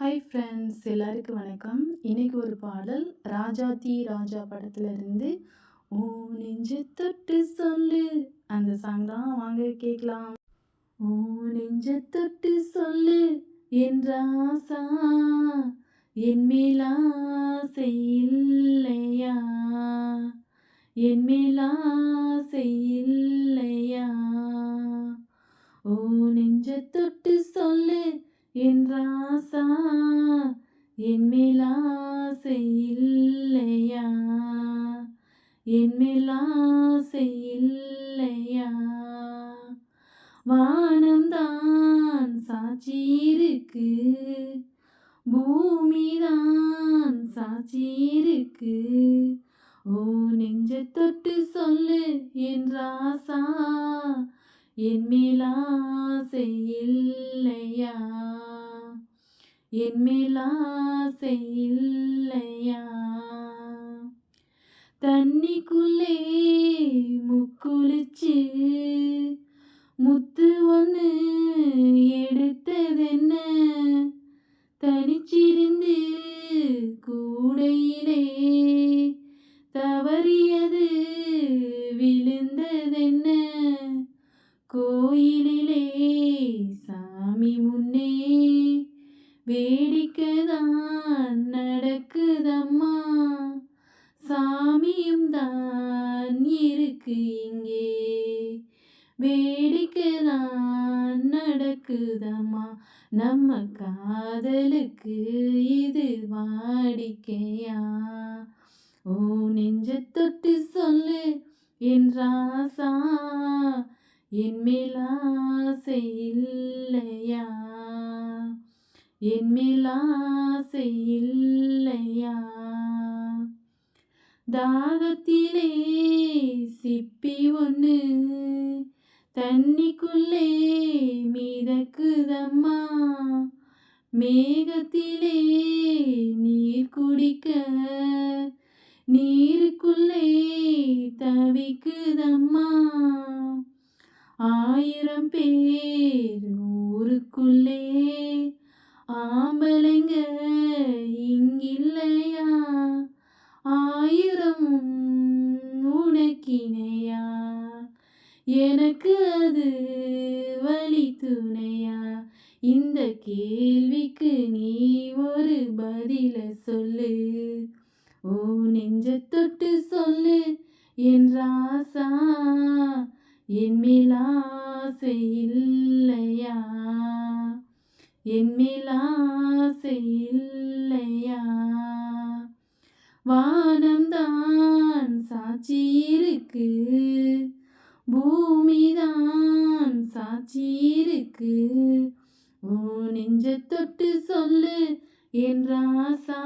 Hi friends எல்லாருக்கும் வணக்கம். இன்னைக்கு ஒரு பாடல் ராஜா தீ ராஜா படத்துல இருந்து ஓ நெஞ்ச தொட்டு சொல்லு அந்த சாங் தான் வாங்க கேட்கலாம். ஓ நெஞ்ச தொட்டு சொல்லு என்றாசா என் மேலாசை இல்லையா? என் மேலாசை இல்லையா? ஓ நெஞ்ச தொட்டு சொல்லு என் ராசா என் மேலாசை இல்லையா? என் மேலாசை இல்லையா? வானம்தான் சாட்சி இருக்கு பூமிதான் சாட்சி இருக்கு. ஓ நெஞ்ச தொட்டு சொல்லு என் ராசா என் மேலாசை இல்லையா? என் மேலாசை இல்லையா? தண்ணிக்குள்ளே முக்குளிச்சு முத்து ஒன்று எடுத்ததென்ன தனிச்சிருந்து வேடிக்கைதான் நடக்குதம்மா. சாமியும் தான் இருக்கு இங்கே. வேடிக்கைதான் நடக்குதம்மா. நம்ம காதலுக்கு இது வாடிக்கையா? ஓ நெஞ்ச தொட்டு சொல்லு என் ராசா. என் மேலாசை இல்லையா? என் மேலாசை இல்லையா? தாகத்திலே சிப்பி ஒன்று தண்ணிக்குள்ளே மிதக்குதம்மா. மேகத்திலே நீர் குடிக்க நீருக்குள்ளே தவிக்குதம்மா. ஆயிரம் பேர் ஊருக்குள்ளே ஆம்பளைங்க இங்கில்லையா? ஆயிரம் உனக்கினையா? எனக்கு அது வழி துணையா? இந்த கேள்விக்கு நீ ஒரு பதில சொல்லு. ஓ நெஞ்ச தொட்டு சொல்லு என் ராசா என் மேலாசையில் என்மேல் மேலாசை இல்லையா? வானம்தான் சாட்சி இருக்கு பூமிதான் சாட்சி இருக்கு. ஓ நெஞ்ச தொட்டு சொல்லு என் ராசா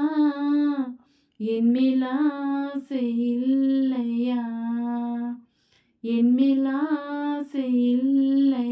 என் மேலாசை இல்லையா? என் மேலாசை இல்லை